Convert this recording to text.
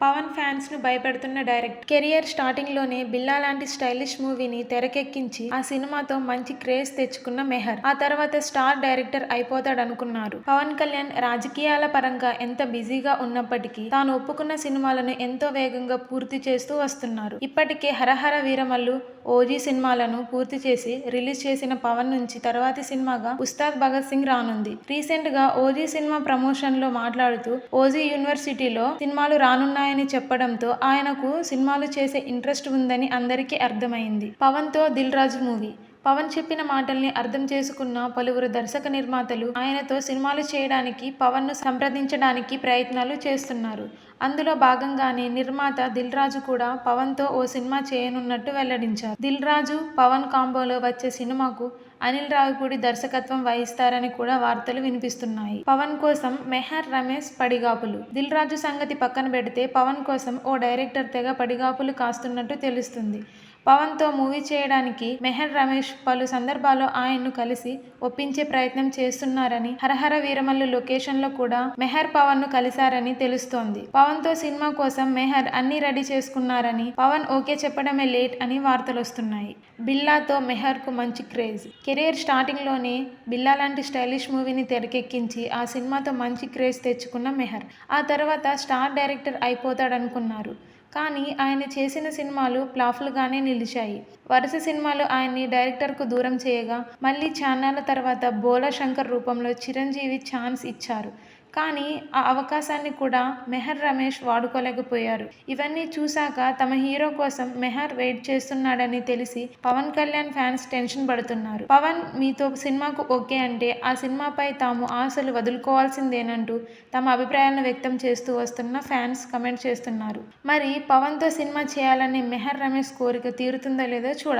పవన్ ఫ్యాన్స్ను భయపెడుతున్న direct career స్టార్టింగ్లోనే బిల్లా లాంటి స్టైలిష్ మూవీని తెరకెక్కించి ఆ సినిమాతో మంచి క్రేజ్ తెచ్చుకున్న మెహర్. ఆ తర్వాత స్టార్ డైరెక్టర్ అయిపోతాడనుకున్నారు. పవన్ కళ్యాణ్ రాజకీయాల పరంగా ఎంత బిజీగా ఉన్నప్పటికీ తాను ఒప్పుకున్న సినిమాలను ఎంతో వేగంగా పూర్తి చేస్తూ వస్తున్నారు. ఇప్పటికే హరహర వీరమల్లు ఓజీ సినిమాలను పూర్తి చేసి రిలీజ్ చేసిన పవన్ నుంచి తర్వాతి సినిమాగా ఉస్తాద్ భగత్ సింగ్ రానుంది. రీసెంట్గా ఓజీ సినిమా ప్రమోషన్లో మాట్లాడుతూ ఓజీ యూనివర్సిటీలో సినిమాలు రానున్నాయి రానున్నాయని చెప్పడంతో ఆయనకు సినిమాలు చేసే ఇంట్రెస్ట్ ఉందని అందరికీ అర్థమైంది. పవన్తో దిల్ రాజు మూవీ. పవన్ చెప్పిన మాటల్ని అర్థం చేసుకున్న పలువురు దర్శక నిర్మాతలు ఆయనతో సినిమాలు చేయడానికి పవన్ను సంప్రదించడానికి ప్రయత్నాలు చేస్తున్నారు. అందులో భాగంగానే నిర్మాత దిల్ రాజు కూడా పవన్తో ఓ సినిమా చేయనున్నట్టు వెల్లడించారు. దిల్ రాజు పవన్ కాంబోలో వచ్చే సినిమాకు అనిల్ రావిపూడి దర్శకత్వం వహిస్తారని కూడా వార్తలు వినిపిస్తున్నాయి. పవన్ కోసం మెహర్ రమేష్ పడిగాపులు. దిల్ రాజు సంగతి పక్కన పెడితే పవన్ కోసం ఓ డైరెక్టర్ తెగ పడిగాపులు కాస్తున్నట్టు తెలుస్తుంది. పవన్తో మూవీ చేయడానికి మెహర్ రమేష్ పలు సందర్భాల్లో ఆయన్ను కలిసి ఒప్పించే ప్రయత్నం చేస్తున్నారని హరహర వీరమల్లు లొకేషన్లో కూడా మెహర్ పవన్ను కలిశారని తెలుస్తోంది. పవన్తో సినిమా కోసం మెహర్ అన్ని రెడీ చేసుకున్నారని పవన్ ఓకే చెప్పడమే లేట్ అని వార్తలు వస్తున్నాయి బిల్లాతో మెహర్కు మంచి క్రేజ్. కెరీర్ స్టార్టింగ్లోనే బిల్లా లాంటి స్టైలిష్ మూవీని తెరకెక్కించి ఆ సినిమాతో మంచి క్రేజ్ తెచ్చుకున్న మెహర్. ఆ తర్వాత స్టార్ డైరెక్టర్ అయిపోతాడనుకున్నారు. కానీ ఆయన చేసిన సినిమాలు ప్లాఫ్లుగానే నిలిచాయి. వరుస సినిమాలు ఆయన్ని డైరెక్టర్కు దూరం చేయగా మళ్ళీ చాన్నాళ్ళ తర్వాత బోలా శంకర్ రూపంలో చిరంజీవి ఛాన్స్ ఇచ్చారు. కానీ ఆ అవకాశాన్ని కూడా మెహర్ రమేష్ వాడుకోలేకపోయారు. ఇవన్నీ చూశాక తమ హీరో కోసం మెహర్ వెయిట్ చేస్తున్నాడని తెలిసి పవన్ కళ్యాణ్ ఫ్యాన్స్ టెన్షన్ పడుతున్నారు. పవన్ మీతో సినిమాకు ఓకే అంటే ఆ సినిమాపై తాము ఆశలు వదులుకోవాల్సిందేనంటూ తమ అభిప్రాయాలను వ్యక్తం చేస్తూ వస్తున్న ఫ్యాన్స్ కమెంట్ చేస్తున్నారు. మరి పవన్తో సినిమా చేయాలనే మెహర్ రమేష్ కోరిక తీరుతుందో లేదో చూడాలి.